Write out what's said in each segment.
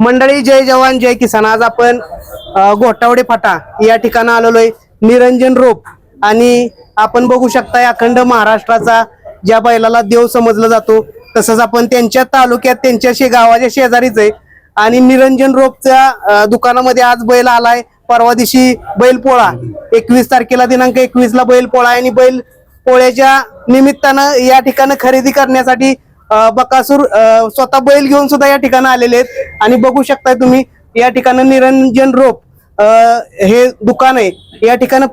मंडळी जय जवान जय किसान. आज आपण घोटावडे फाटा या ठिकाणी आलेलो आहे निरंजन रोप आणि आपण बघू शकता अखंड महाराष्ट्राचा ज्या बैलाला देव समजला जातो तसंच आपण त्यांच्या तालुक्यात त्यांच्या शे गावाच्या शेजारीच आहे. आणि निरंजन रोपच्या दुकानामध्ये आज बैल आलाय. परवा दिवशी बैल पोळा. एकवीस तारखेला दिनांक एकवीस ला बैल पोळा आणि बैल पोळ्याच्या निमित्तानं या ठिकाणी खरेदी करण्यासाठी बकासूर स्वतः बैल घेऊन सुद्धा या ठिकाणी आलेले आहेत. आणि बघू शकताय तुम्ही या ठिकाणी निरंजन रोप हे दुकान आहे. या ठिकाणी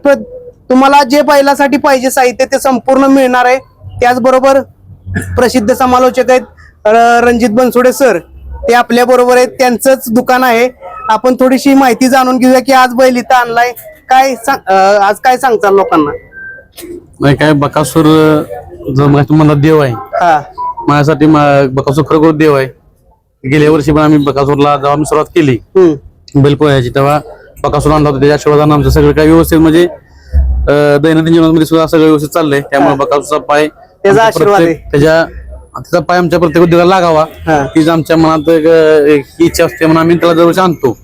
तुम्हाला जे बैलासाठी पाहिजे साहित्य ते संपूर्ण मिळणार आहे. त्याचबरोबर प्रसिद्ध समालोचक आहेत रणजित बनसोडे सर. ते आपल्या बरोबर आहेत त्यांचंच दुकान आहे. आपण थोडीशी माहिती जाणून घेऊया की आज बैल इथं आणलाय. काय आज काय सांगचाल लोकांना? नाही काय बकासूर जर मग तुम्हाला देव आहे हा. माझ्यासाठी बकासूर खरोखर देव आहे. गेल्या वर्षी पण आम्ही बकासूरला जेव्हा आम्ही सुरुवात केली. हम्म. बैल पोहायची तेव्हा बकासूर आणला होता त्याच्या आशीर्वादानं आमचं सगळं काही व्यवस्थित म्हणजे दैनंदिन जीवनामध्ये सुद्धा सगळं व्यवस्थित चाललंय. त्यामुळे बकासूरचा पाय त्याच्या त्याचा पाय आमच्या प्रत्येक उद्योगाला लागावा. हीच आमच्या मनात एक इच्छा असते म्हणून आम्ही त्याला दरवर्षी आणतो.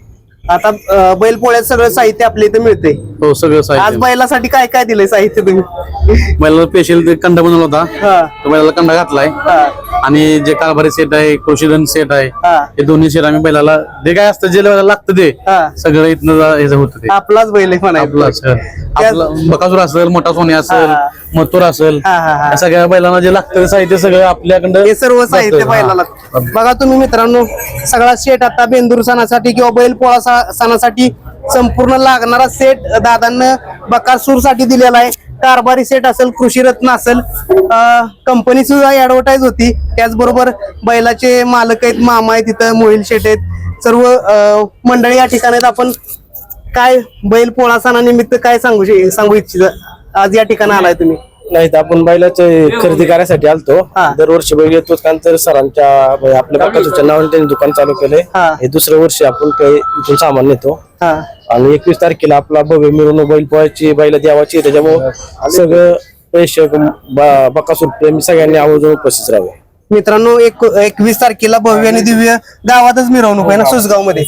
आता अ, बैल पोळ्यात सगळं साहित्य आपल्या इथे मिळते हो सगळं आज साहित्य बैलासाठी काय काय दिलंय साहित्य तुम्ही? बैलाला स्पेशल कंडा बनवला होता. हा. तो बैलाला कंडा घातलाय. हा. आणि जे कारभारी सेट आहे कृषीधन सेट आहे हा. हे दोन्ही सेट आम्ही बैलाला जे काय असतं जे लागतं ते हा. सगळं इथनं जा- हे होतं ते. आपलाच बैल आहे म्हणायचं. आपलं असेल आपलं बकासूर असेल मोठा सोने असेल हा. मथुर असेल हा हा हा. या सगळ्या बैलांना जे लागतं ते साहित्य सगळं आपल्याकडं हे सर्व साहित्य. बैलाला. बघा तुम्ही मित्रांनो सगळा सेट आता बेंदूर सणासाठी किंवा बैल पोळा सा- सणासाठी संपूर्ण लागणारा सेट दादांना बकासूरसाठी दिलेला आहे. कारभारी सेट असेल कृषी रत्न असेल कंपनी सुद्धा ऍडव्हर्टाईज होती. त्याचबरोबर बैलाचे मालक आहेत मामा आहेत तिथं मोहिल शेट आहेत. सर्व मंडळी या ठिकाणी आहेत. आपण काय बैल पोळा सणानिमित्त काय सांगू सांगू इच्छित? आज या ठिकाणी आलाय तुम्ही. नाही तर आपण बैलाचे खरेदी करायसाठी आलतो. हा. दरवर्षी बैल येतोच कारण तर सरांच्या म्हणजे आपल्या बाकाच्या नावाने त्यांनी दुकान चालू केलंय. हा. हे दुसऱ्या वर्षी आपण काही इथून सामान नेतो. हा. आणि एकवीस तारखेला आपला भव्य मिरवणूक बैल पोहायची बैला द्यावाची. त्याच्यामुळे सगळं प्रेक्षक ब- बकासूर प्रेमी सगळ्यांनी आवर्जून उपस्थित राहावे. मित्रांनो एक एकवीस तारखेला भव्य आणि दिव्य गावातच मिरवणूक आहे ना सुसगावमध्ये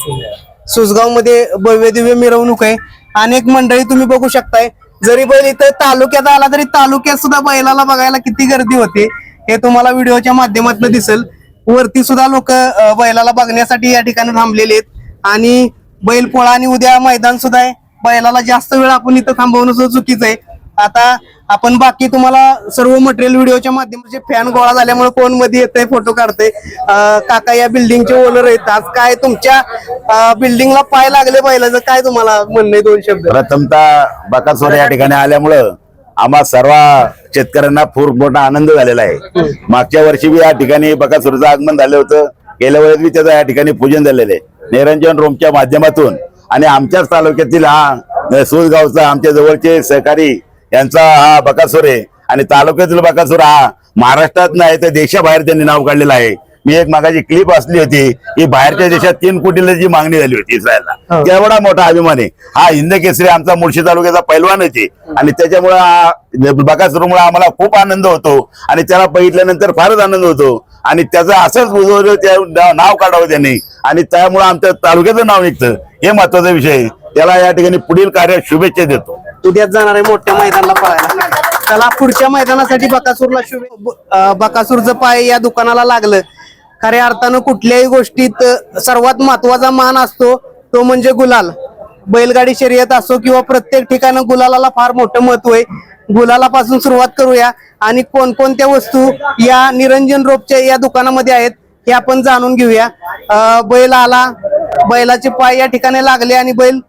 सुसगावमध्ये भव्य दिव्य मिरवणूक आहे. अनेक मंडळी तुम्ही बघू शकताय जरी बैल इथं तालुक्यात आला तरी तालुक्यात सुद्धा बैलाला बघायला किती गर्दी होते हे तुम्हाला व्हिडिओच्या माध्यमातून दिसेल. वरती सुद्धा लोक बैलाला बघण्यासाठी या ठिकाणी थांबलेले आहेत. आणि बैल पोळा आणि उद्या मैदान सुद्धा आहे. बैलाला जास्त वेळ आपण इथं थांबवणं सुद्धा चुकीचं आहे आता आपण बाकी तुम्हाला सर्व मटेरियल व्हिडिओच्या माध्यमाचे फॅन गोळा झाल्यामुळे कोणमध्ये येतंय फोटो काढतंय. अं, काका या बिल्डिंगचे ओनर आहेत. आज काय तुमच्या बिल्डिंगला पाय लागले बैलाचं? काय तुम्हाला म्हणणं दोन शब्द? प्रथमतः बकासूर या ठिकाणी आल्यामुळं आम्हा सर्व शेतकऱ्यांना खूप मोठा आनंद झालेला आहे. मागच्या वर्षी बी या ठिकाणी बकासूरचं आगमन झालं होतं. गेल्या वेळेस बी त्याचं या ठिकाणी पूजन झालेलं आहे. निरंजन रोमच्या माध्यमातून. आणि आमच्याच तालुक्यातील हा सुसगावचा आमच्या जवळचे सहकारी यांचा हा बकासूर आहे. आणि तालुक्यातील बकासूर हा महाराष्ट्रात नाही तर देशाबाहेर त्यांनी नाव काढलेलं आहे. मी एक मागाची क्लिप असली होती. की बाहेरच्या देशात तीन कोटीला जी मागणी झाली होती इस्रायलला. एवढा मोठा अभिमान आहे. हा हिंद केसरी आमचा मुळशी तालुक्याचा पैलवानच आहे आणि त्याच्यामुळे हा बकासुरमुळे आम्हाला खूप आनंद होतो. आणि त्याला बघितल्यानंतर फारच आनंद होतो. आणि त्याचं असंच बुजवलं त्या नाव- काढावं त्यांनी. आणि त्यामुळे आमच्या तालुक्याचं नाव निघतं. हे महत्त्वाचा विषय. त्याला या ठिकाणी पुढील कार्य शुभेच्छा देतो. उद्याच जाणार आहे मोठ्या मैदानाला पळायला. त्याला पुढच्या मैदानासाठी बकासूरला शुभे बकासूरचं पाय या दुकानाला लागलं. खऱ्या अर्थानं कुठल्याही गोष्टीत सर्वात महत्त्वाचा मान असतो तो म्हणजे गुलाल. बैलगाडी शर्यत असो किंवा प्रत्येक ठिकाणी गुलालाला फार मोठं महत्त्व आहे. गुलालापासून सुरुवात करूया. आणि कोणकोणत्या वस्तू या निरंजन रोपच्या या दुकानामध्ये आहेत हे आपण जाणून घेऊया. बैल आला. बैलाचे पाय या ठिकाणी लागले आणि बैल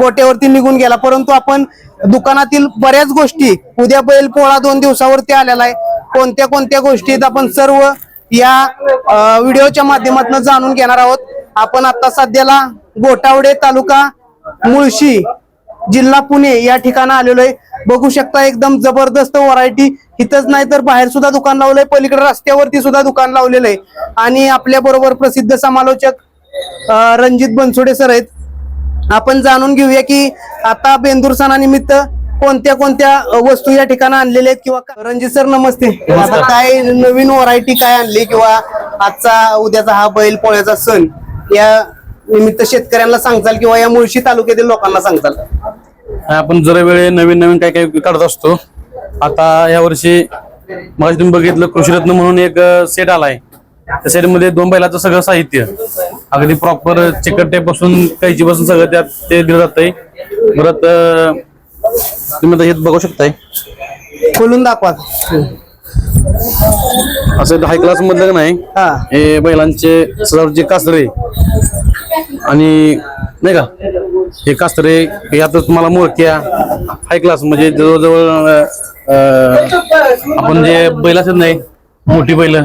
गोट्यावरती निघून गेला. परंतु आपण दुकानातील बऱ्याच गोष्टी उद्या बैल पोळा दोन दिवसावरती आलेला आहे. कोणत्या कोणत्या गोष्टीत आपण सर्व या व्हिडिओच्या माध्यमातून जाणून घेणार आहोत. आपण आता सध्याला गोटावडे तालुका मुळशी जिल्हा पुणे या ठिकाणी आलेलो आहे. बघू शकता एकदम जबरदस्त व्हरायटी इथंच नाही तर बाहेर सुद्धा दुकान लावलंय. पलीकडे रस्त्यावरती सुद्धा दुकान लावलेलं आहे. आणि आपल्या बरोबर प्रसिद्ध समालोचक रणजित बनसोडे सर आहेत. आपण जाणून घेऊया की आता बेंदूर सणानिमित्त कोणत्या कोणत्या वस्तू या ठिकाणी आणलेल्या आहेत किंवा रणजित सर नमस्ते. आता काय नवीन व्हरायटी काय आणली किंवा आजचा उद्याचा हा बैल पोळ्याचा सण या निमित्त शेतकऱ्यांना सांगताल किंवा या मुळशी तालुक्यातील लोकांना सांगताल? आपण जरा वेळे नवीन नवीन काय काय काढत असतो. आता या वर्षी मग तुम्ही बघितलं कृषीरत्न म्हणून एक सेट आलाय. त्या सेटमध्ये दोन बैलाचं सगळं साहित्य. अगदी प्रॉपर चिकटपासून कैची पासून सगळं त्यात ते दिलं जातंय. परत तुम्ही हे बघू शकताय. खोलून दाखवा. असं हाय क्लास मधलं नाही? हा. हे बैलांचे सजावटचे कासरे. आणि नाही का? हे कासरे यातच तुम्हाला मोरक्या. हाय क्लास म्हणजे जवळजवळ आपण जे बैल असत नाही मोठी बैल.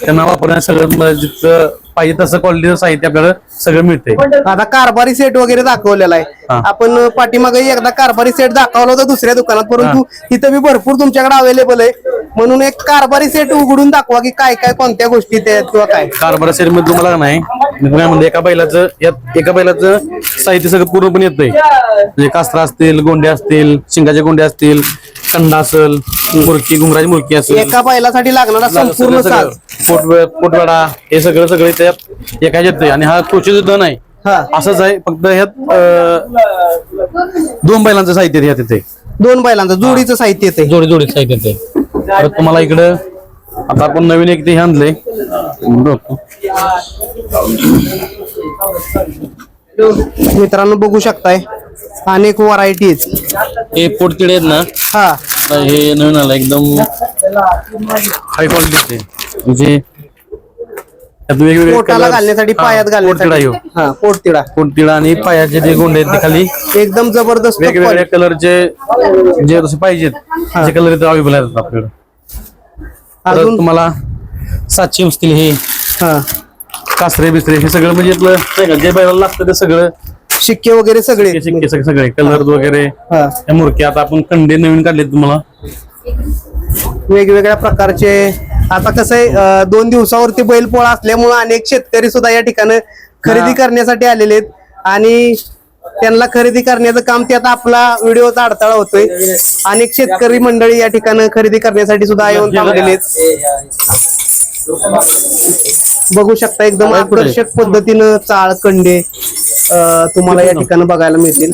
त्यांना वापरण्यास सगळं जिथं पाहिजे तसं क्वालिटीचं साहित्य आपल्याला सगळं मिळतंय. आता कारभारी सेट वगैरे दाखवलेला आहे. हा. आपण पाठीमागे एकदा कारभारी सेट दाखवला होता दुसऱ्या दुकानात परंतु इथं बी भरपूर तुमच्याकडे अवेलेबल आहे. म्हणून एक कारभारी सेट उघडून दाखवा की काय काय कोणत्या गोष्टी ते आहेत किंवा काय. कारभार सेटमध्ये तुम्हाला का नाही मी तुम्हाला म्हणलं एका बैलाचं यात एका बैलाचं साहित्य सगळं पूर्णपणे येतंय. म्हणजे कास्त्रा असतील गोंडे असतील शिंगाचे गोंडे असतील कंडा असेल मुरकी घुंगराची मुरकी असेल. एका बैलासाठी लागणारा संपूर्ण साज. सगळं. पोट पोटवाडा हे सगळं सगळं त्यात एका येतंय. आणि हा कृषी सुद्धा नाही हा. असंच आहे फक्त ह्यात अं, दोन बैलांचं साहित्य ह्यात येते दोन बैलांचं जोडीचं साहित्य येते जोडी जोडी साहित्य येते परत तुम्हाला इकडं आता आपण नवीन एक ते हे आणलंय. बघतो. मित्रांनो बघू शकताय. अनेक व्हरायटीज हे पोटतिडे आहेत ना? हा. आता हे नवीन आलं एकदम हाय क्वालिटीचे म्हणजे त्यात वेगवेगळे पोटाला घालण्यासाठी हा, पायात पोटतिडा घालण्यासाठी ह्यो. हा पोटतिडा पोटतिडा आणि पायाचे जे गोंडे आहेत ते खाली. एकदम जबरदस्त वेगवेगळ्या कलरचे जे जसे पाहिजेत ते कलर इथे अवेलेबल आहेत आपल्याकडे. परत अजून? तुम्हाला सातशे असतील हे हा. कासरे बिसरे हे सगळं म्हणजे आपलं नाही का जे बैलाला लागतं ते सगळं शिक्के वगैरे सगळे. शिक्के शिक्के सगळे सगळे. कलर वगैरे. हा. त्या मुरके आता आपण कंडे नवीन काढले तुम्हाला. वेगवेगळ्या प्रकारचे. आता कसं आहे अं, दोन दिवसावरती बैलपोळा असल्यामुळे अनेक शेतकरी सुद्धा या ठिकाणी खरेदी करण्यासाठी आलेले आहेत. आणि त्यांना खरेदी करण्याचं काम ते आता आपला व्हिडिओचा अडथळा होतोय. अनेक शेतकरी मंडळी या ठिकाणी खरेदी करण्यासाठी सुद्धा येऊन थांबलेले आहेत. बघू शकता एकदम आकर्षक पद्धतीनं चाळ कंडे तुम्हाला या ठिकाणी बघायला मिळतील.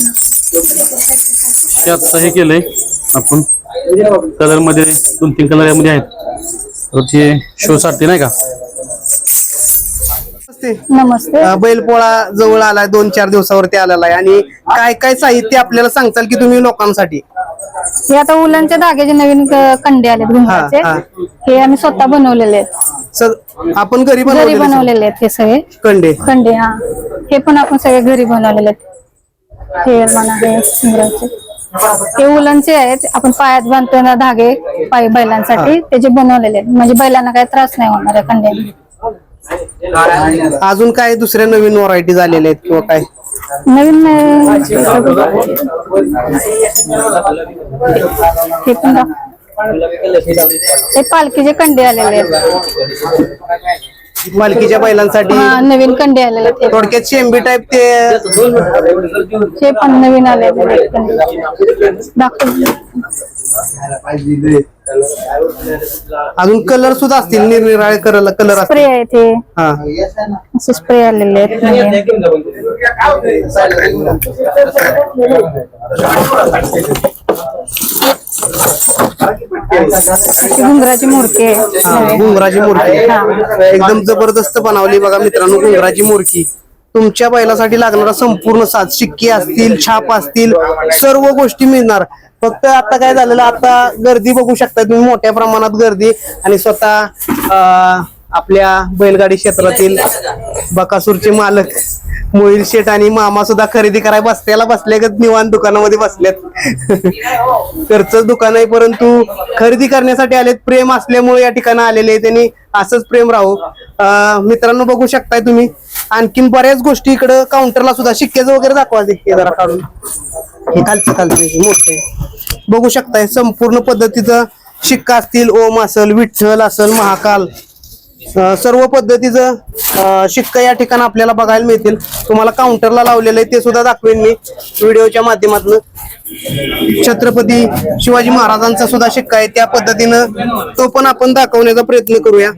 ते आता हे केलंय आपण. कलरमध्ये दोन तीन कलर यामध्ये आहेत. हे शो साठी नाही का? नमस्ते. बैलपोळा जवळ आलाय दोन चार दिवसावरती आलेला आहे. आणि काय काय साहित्य आपल्याला सांगताल की तुम्ही लोकांसाठी? हे आता उलनच्या धाग्याचे नवीन कंडे आलेत घुंगराचे हा. हे आम्ही स्वतः बनवलेले आहेत. आपण घरी घरी बनवलेले आहेत हे सगळे. कंडे. कंडे हा. हे पण आपण सगळे घरी बनवलेले आहेत. हे म्हणा हे हे उलनचे आहेत. आपण पायात बांधतो ना धागे पाय बैलांसाठी. ते जे बनवलेले आहेत. म्हणजे बैलांना काही त्रास नाही होणार आहे कंड्याने. अजून काय दुसऱ्या नवीन व्हरायटी झालेल्या आहेत किंवा काय? नवीन हे पण हे पालखीचे कंडे आलेले आहेत. मालकीच्या बैलांसाठी हा नवीन कंडे आलेले आहेत. हे. थोडक्यात शेंबी टाईप ते हे पण नवीन आलेले आहेत कंडे. दाखव. अजून कलर सुद्धा असतील निरनिराळे कलर कलर असतील. स्प्रे आहेत हे हा. असे स्प्रे आलेले आहेत नवीन. घुंगराची मूर्ती आहे. घुंगराची मूर्ती. एकदम जबरदस्त बनवली बघा मित्रांनो घुंगराची मूर्ती. तुमच्या बैलासाठी लागणारा संपूर्ण साज शिक्के असतील छाप असतील सर्व गोष्टी मिळणार. फक्त आता काय झालेलं आता गर्दी बघू शकता तुम्ही मोठ्या प्रमाणात गर्दी आणि स्वतः आपल्या बैलगाडी क्षेत्रातील बकासूरचे मालक मोहिल शेठ आणि मामा सुद्धा खरेदी करायला बसल्याला बसले निवांत दुकानामध्ये बसल्यात घरचंच दुकान आहे परंतु खरेदी करण्यासाठी आलेत. प्रेम असल्यामुळे या ठिकाणी आलेले त्यांनी असंच प्रेम राहू. मित्रांनो बघू शकताय तुम्ही. आणखीन बऱ्याच गोष्टी इकडं काउंटरला सुद्धा शिक्क्याचं वगैरे दाखवा जरा काढून. हे खालचं खालचं मोठे बघू शकताय संपूर्ण पद्धतीचं शिक्का असतील ओम असल विठ्ठल असल महाकाल. सर्व पद्धतीचं शिक्का या ठिकाणी आपल्याला बघायला मिळतील. तुम्हाला काउंटरला लावलेलं आहे ते सुद्धा दाखवेन मी व्हिडिओच्या माध्यमातून. छत्रपती शिवाजी महाराजांचा सुद्धा शिक्का आहे त्या पद्धतीनं तो पण आपण दाखवण्याचा प्रयत्न करूया.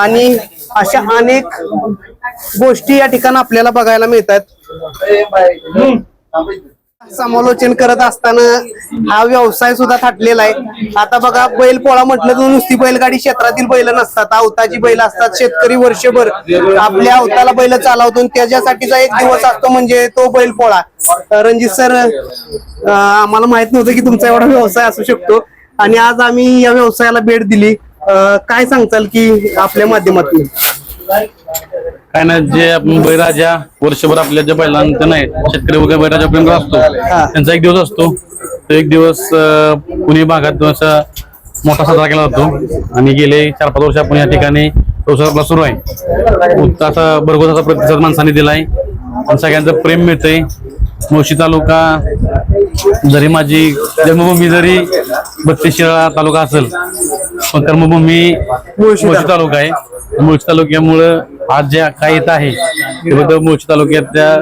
आणि अशा अनेक गोष्टी या ठिकाणी आपल्याला बघायला मिळतात. समालोचन करत असताना हा व्यवसाय सुद्धा थाटलेला आहे. आता बघा बैल पोळा म्हटलं तर नुसती बैलगाडी क्षेत्रातील बैल नसतात. अवताची बैल असतात. शेतकरी वर्षभर आपल्या अवताला बैल चालवतो आणि त्याच्यासाठीचा एक दिवस असतो म्हणजे तो बैल पोळा. रणजित सर आम्हाला माहीत नव्हतं की तुमचा एवढा व्यवसाय असू शकतो. आणि आज आम्ही या व्यवसायाला भेट दिली. काय सांगताल की आपल्या माध्यमातून? काय नाही जे आपण बैराजा वर्षभर आपल्या ज्या बैलांचं नाही शेतकरी वगैरे बैराजा प्रेम असतो त्यांचा एक दिवस असतो. तो एक दिवस पुणे भागात असा मोठा साजरा केला जातो. आणि गेले चार पाच वर्ष आपण या ठिकाणी व्यवसाय आपला सुरू आहे. उत्साहाचा भरघोसाचा प्रतिसाद माणसाने दिलाय. आणि सगळ्यांचं प्रेम मिळतंय. मुळशी तालुका जरी माझी जन्मभूमी जरी बत्तीस शिराळा तालुका असेल पण कर्मभूमी मुळशी तालुका आहे. मुळशी तालुक्यामुळं आज जे काय येत आहे ते बद्दल मुळशी तालुक्यातल्या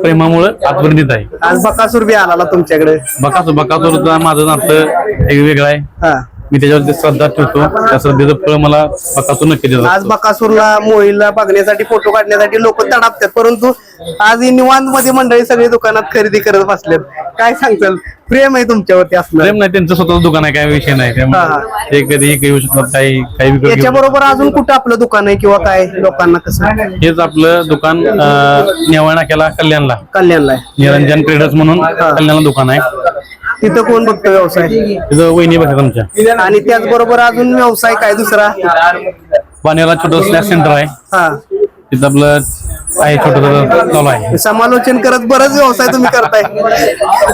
प्रेमामुळं येत आहे. आज बकासूर बी आला तुमच्याकडे. बकासूर बकासूरचा माझं नातं एक वेगळं आहे. हा. मी त्याच्यावरती श्रद्धा ठेवतो. त्या श्रद्धेचं फळ मला बकासूर नक्की देतात आज बकासूरला मोहीला बघण्यासाठी फोटो काढण्यासाठी लोक तडापतात. परंतु आज ही निवांत मध्ये मंडळी सगळी दुकानात खरेदी करत बसलेत. काय सांगताल? प्रेम आहे तुमच्यावरती असणार. प्रेम नाही त्यांचं स्वतःच दुकान आहे काय विषय नाही. त्यामुळे ते कधीही काही येऊ शकतात काही काही विकत घेऊ याच्या बरोबर अजून कुठं आपलं दुकान आहे किंवा काय लोकांना कसं? हेच आपलं दुकान अं, नेवाळ नाक्याला कल्याणला. कल्याणला आहे. निरंजन ट्रेडर्स म्हणून कल्याणला दुकान आहे. तिथं कोण बघतो व्यवसाय? तिथं वहिनी बघा तुमच्या आणि त्याचबरोबर अजून व्यवसाय काय दुसरा? पाण्याला छोटं स्नॅक सेंटर आहे. हा. तिथं आपलं आहे छोटं चालू आहे. समालोचन करत बरंच व्यवसाय तुम्ही करताय.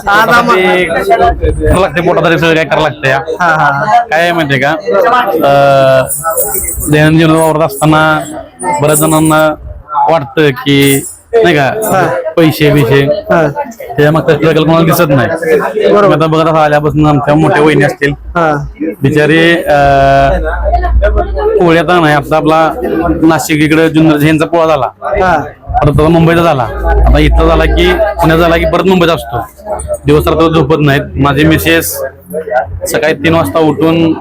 आज आम्हा ते करावं लागते पोटासाठी सगळं काय करावं लागतं या. हा हा. काय आहे माहितीये का? अं, दैनंदिन वावरत असताना बऱ्याच जणांना वाटतं की नाही का? पैसे बिशे. त्याच्या मागचा स्ट्रगल कोणाला दिसत नाही. बरोबर. आता बघत आल्यापासून आमच्या मोठ्या वहिनी असतील. बिचारे पोळ्यात नाही आता आपला नाशिक इकडे जुन्नर ह्यांचा पोळा झाला. परत आता मुंबईचा झाला. आता इथला झाला की पुण्यात झाला की परत मुंबईत असतो. दिवस रात्र झोपत नाहीत. माझे मिसेस सकाळी तीन वाजता उठून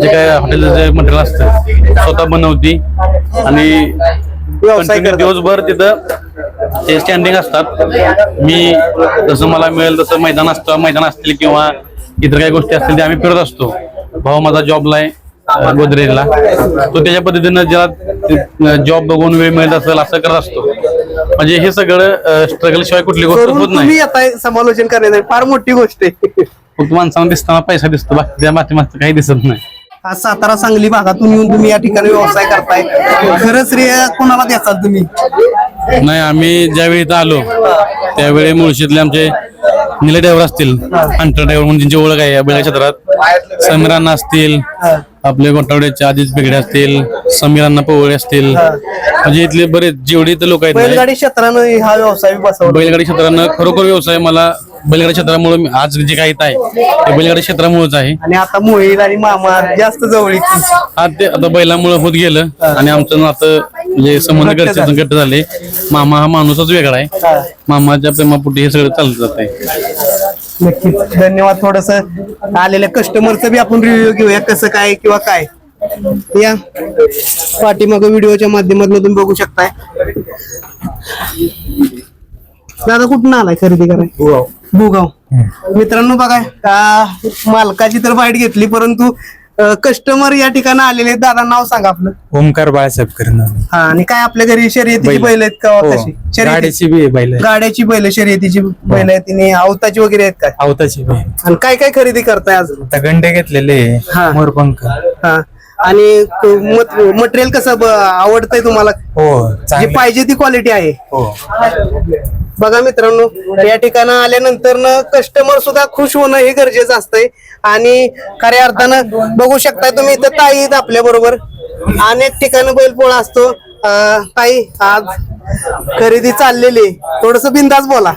जे काय हॉटेलचं जे मटेरियल असतं स्वतः बनवती आणि करतात. दिवसभर तिथं ते स्टँडिंग असतात. मी जसं मला मिळेल तसं मैदान असतं. मैदान असतील किंवा इतर काही गोष्टी असतील ते आम्ही फिरत असतो. भाऊ माझा जॉबला आहे गोदरेजला. तो त्याच्या पद्धतीनं ज्याला जॉब बघून वेळ मिळत असेल असं करत असतो. म्हणजे हे सगळं स्ट्रगल शिवाय कुठली गोष्ट होत नाही. समालोचन करण्यासाठी फार मोठी गोष्ट आहे. फक्त माणसाला दिसताना पैसा दिसतो. बाकी त्या माध्यमात काही दिसत नाही. आज सातारा सांगली भागातून येऊन तुम्ही या ठिकाणी व्यवसाय करताय. खरंच रे कोणाला द्याचाल तुम्ही? नाही आम्ही ज्यावेळी इथं आलो त्यावेळी मुळशीतले आमचे निले ड्रायव्हर असतील हंटर ड्रायव्हर म्हणून त्यांची ओळख आहे या बैल क्षेत्रात. समीरांना असतील आपले गोटावड्याचे आधीच बिगडे असतील समीरांना पवळे असतील. म्हणजे इथले बरेच जेवढे इथं लोक आहेत बैलगाडी क्षेत्रानं हा व्यवसाय बसवला. बैलगाडी क्षेत्रानं खरोखर व्यवसाय मला बैलगाडी क्षेत्रामुळे आज जे काही आहे ते बैलगाडी क्षेत्रामुळेच आहे. आणि आता मोहील आणि मामा जास्त जवळीक. आज ते आता बैलामुळे होत गेलं आणि आमचं नातं म्हणजे संबंध घरचे घट्ट झाले. मामा हा माणूसच वेगळा आहे. मामाच्या प्रेमापोटी हे सगळं चालत जात आहे. नक्कीच. धन्यवाद थोडस. आलेल्या कस्टमरचं बी आपण रिव्ह्यू घेऊया कसं काय किंवा काय. या. पाठीमाग व्हिडिओच्या माध्यमातून तुम्ही बघू शकताय. दादा कुठून आलाय खरेदी कराय भूगाव. मित्रांनो बघा का मालकाची तर बाईट घेतली परंतु कस्टमर या ठिकाणी आलेले आहेत. दादा नाव सांगा आपलं. ओमकार बाळासाहेब करणं हा आणि काय आपल्या घरी शर्यतीची बैल. बैल आहेत का हो. कशी शर्यती गाड्याची बी बैल. गाड्याची बैल शर्यतीची बैल आहेत. आणि अवताची वगैरे आहेत काय? आवताची बी. आणि काय काय खरेदी करताय आज? आता गंडे घेतलेले हा. मोरपंख. हा. आणि मटेरियल कसं ब- आवडतंय तुम्हाला? हो जी चांगले. पाहिजे ती क्वालिटी आहे. हो. बघा मित्रांनो या ठिकाणी आल्यानंतर न कस्टमर सुद्धा खुश होणं हे गरजेचं असतंय. आणि खऱ्या अर्थानं बघू शकताय तुम्ही इथं ताई आपल्या बरोबर. अनेक ठिकाणी बैलपोळा असतो. ताई आज खरेदी चाललेली थोडस बिंदास बोला.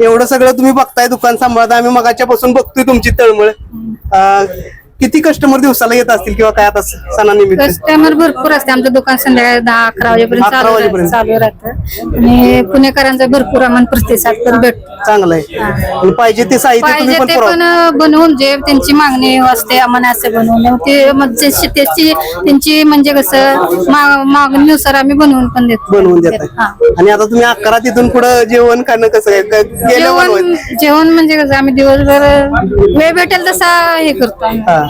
एवढं सगळं तुम्ही बघताय दुकान सांभाळता आम्ही मगाच्या पासून बघतोय तुमची तळमळ. किती कस्टमर दिवसाला येत असतील किंवा काय आता सणानिमित्त? कस्टमर भरपूर असते. आमचं दुकान संध्याकाळी दहा अकरा वाजेपर्यंत अकरा चालू वाजेपर्यंत. राहतं- चालू राहतं. आणि पुणेकरांचा भरपूर आम्हाला प्रतिसाद पण भेटतो. चांगलं आहे. आणि पाहिजे ते साहित्य तुम्ही पाहिजे पण ते पुरवा. पण बनवून जे त्यांची मागणी असते आम्हाला असं बनवून ते म्हणजे शे- त्याची त्यांची म्हणजे कसं मा- मागणीनुसार आम्ही बनवून पण देतो. बनवून देत हा. आणि आता तुम्ही अकरा तिथून पुढे जेवण खाणं कसं आहे? क- गेलं जेवण बनवायचं? जेवण म्हणजे कसं आम्ही दिवसभर वेळ भेटेल तसा हे करतो आम्ही. हा.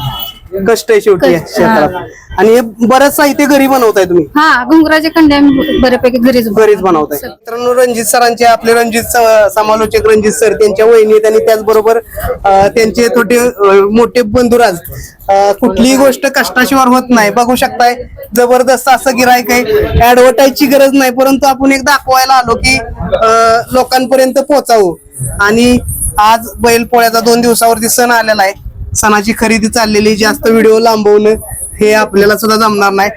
कष्ट आहे शेवटी कष्ट, क्षेत्रात आणि हे बरंच साहित्य घरी बनवताय तुम्ही? हा घुंगराचे खंडे आम्ही बऱ्यापैकी घरीच बनवतो. घरीच बनवताय. मित्रांनो रणजित सरांचे आपले रणजित स- समालोचक रणजित सर त्यांच्या वहिनीत आणि त्याचबरोबर अं, त्यांचे अं, मोठे बंधुराज अं, कुठलीही गोष्ट कष्टाशिवाय होत नाही. बघू शकताय जबरदस्त असं गिरायक आहे. ऍडव्हर्टाईजची गरज नाही परंतु आपण एक दाखवायला आलो की अं, लोकांपर्यंत पोहोचावं. आणि आज बैलपोळ्याचा दोन दिवसावरती सण आलेला आहे. सणाची खरेदी चाललेली जास्त व्हिडिओ लांबवणं हे आपल्याला सुद्धा जमणार नाही.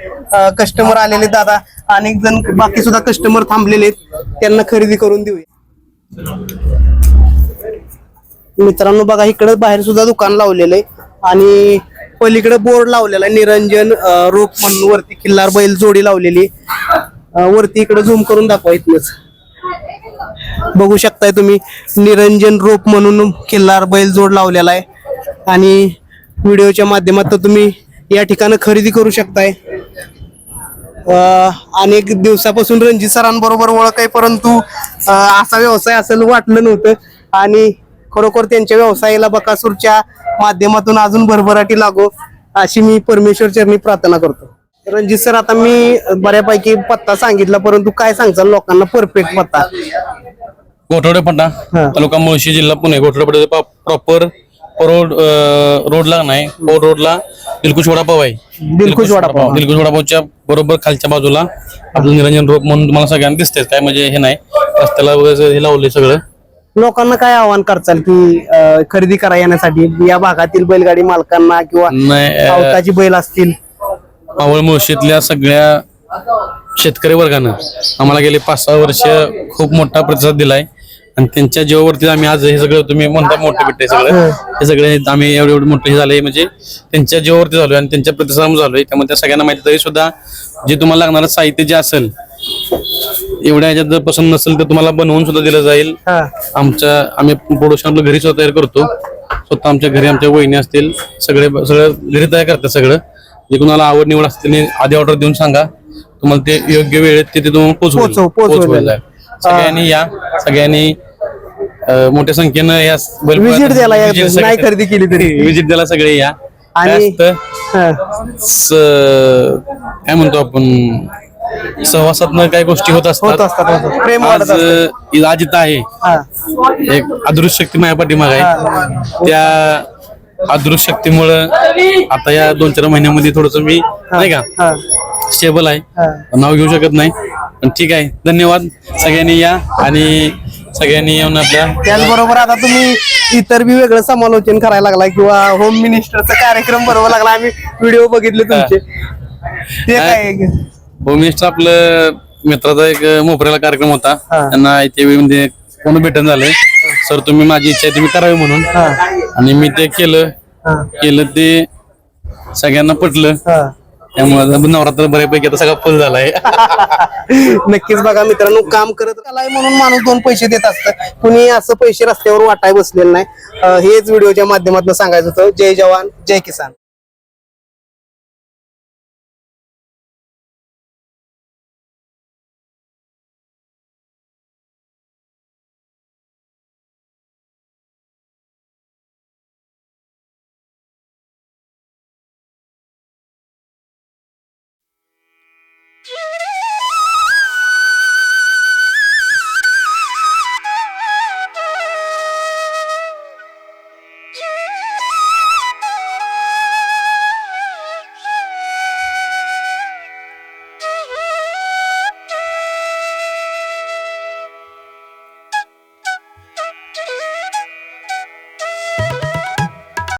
कस्टमर आलेले दादा अनेक जण बाकी सुद्धा कस्टमर थांबलेले आहेत. त्यांना खरेदी करून देऊया. मित्रांनो बघा इकडे बाहेर सुद्धा दुकान लावलेलं आहे. आणि पलीकडे बोर्ड लावलेला आहे. निरंजन रोप म्हणून वरती किल्लार बैल जोडी लावलेली आहे. वरती इकडे झूम करून दाखवा इथनच. बघू शकताय तुम्ही निरंजन रोप म्हणून किल्लार बैल जोड लावलेला आहे. आणि व्हिडिओच्या माध्यमातून तुम्ही या ठिकाणी खरेदी करू शकताय. अनेक दिवसापासून रणजित सरांबरोबर ओळख आहे परंतु असा व्यवसाय असेल वाटलं नव्हतं. आणि खरोखर त्यांच्या व्यवसायाला बकासूरच्या माध्यमातून अजून भरभराटी लागो अशी मी परमेश्वर चरणी प्रार्थना करतो. रणजित सर आता मी बऱ्यापैकी पत्ता सांगितला परंतु काय सांगचाल लोकांना परफेक्ट पत्ता? गोठवडे पट्टा हा. तालुका मुळशी जिल्हा पुणे गोठवडे प्रॉपर रोड रोडला नाही रोड रोडला दिलकुश वडापाव आहे दिलखुश वडापाव. दिलकुश वडापावच्या बरोबर खालच्या बाजूला आपलं निरंजन रोप म्हणून तुम्हाला सगळ्यांना दिसते काय म्हणजे हे नाही. रस्त्याला वगैरे हे लावले सगळं. लोकांना काय आव्हान करचाल की अं, खरेदी करा येण्यासाठी? या भागातील बैलगाडी मालकांना किंवा नाही अं, बैल असतील? मावळ मुळशीतल्या सगळ्या शेतकरी वर्गानं आम्हाला गेले पाच सहा वर्ष खूप मोठा प्रतिसाद दिलाय. आणि त्यांच्या जीवावरती आम्ही आज हे सगळं तुम्ही म्हणता मोठे बिट्टे सगळं. हे. सगळे आम्ही एवढे एवढे मोठे झाले म्हणजे त्यांच्या जीवावरती झालोय आणि त्यांच्या प्रतिसादामुळे झालोय. त्यामुळे त्या सगळ्यांना माहिती तरी सुद्धा जे तुम्हाला लागणारं साहित्य जे असेल एवढ्या ह्याच्यात जर पसंत नसेल तर तुम्हाला बनवून सुद्धा दिलं जाईल. हा. आमच्या आम्ही प्रोडक्शन आपलं घरी स्वतः तयार करतो. स्वतः आमच्या घरी आमच्या वहिनी असतील सगळे सगळं घरी तयार करतात सगळं. जे कुणाला आवड निवड असते त्यांनी आधी ऑर्डर देऊन सांगा. तुम्हाला ते योग्य वेळेत ते तुम्हाला पोहोचवू पोहोचव- पोहोचवलं जाईल. सगळ्यांनी या सगळ्यांनी मोठ्या संख्येनं या द्यायला या, नाही खरेदी केली तरी. विजिट द्यायला सगळे या आणि- हा. स- काय म्हणतो आपण सहवासातनं काही गोष्टी होत होत असतात असतात होत असतात. प्रेम वाढत आज असतं. अं, आज इथं आहे हा. एक अदृश्य शक्ती माझ्या पाठीमाग आहे त्या अदृश्य शक्तीमुळं आता या दोन चार महिन्यामध्ये थोडस मी नाही का हा. स्टेबल आहे हा. नाव घेऊ शकत नाही पण ठीक आहे. धन्यवाद सगळ्यांनी या आणि सगळ्यांनी येऊन आपल्या त्याचबरोबर आता तुम्ही इतर बी वेगळं समालोचन करायला लागला किंवा होम मिनिस्टरचा कार्यक्रम बरोबर लागला. आम्ही व्हिडिओ बघितले तुमचे. ते काय होम मिनिस्टर आपलं मित्राचा एक मोपऱ्याला कार्यक्रम होता. त्यांना इथे म्हणजे कोण भेटन झालंय सर तुम्ही माझी इच्छा आहे तुम्ही करावी म्हणून. आणि मी ते केलं. केलं ते सगळ्यांना पटलं. त्यामुळे नवरात्र बऱ्यापैकी आता सगळा फुल झालाय. नक्कीच बघा मित्रांनो काम करत आलाय म्हणून माणूस दोन पैसे देत असतं. कुणी असं पैसे रस्त्यावर वाटाय बसलेलं नाही. अं, हेच व्हिडिओच्या माध्यमातून सांगायचं होतं. जय जवान जय किसान.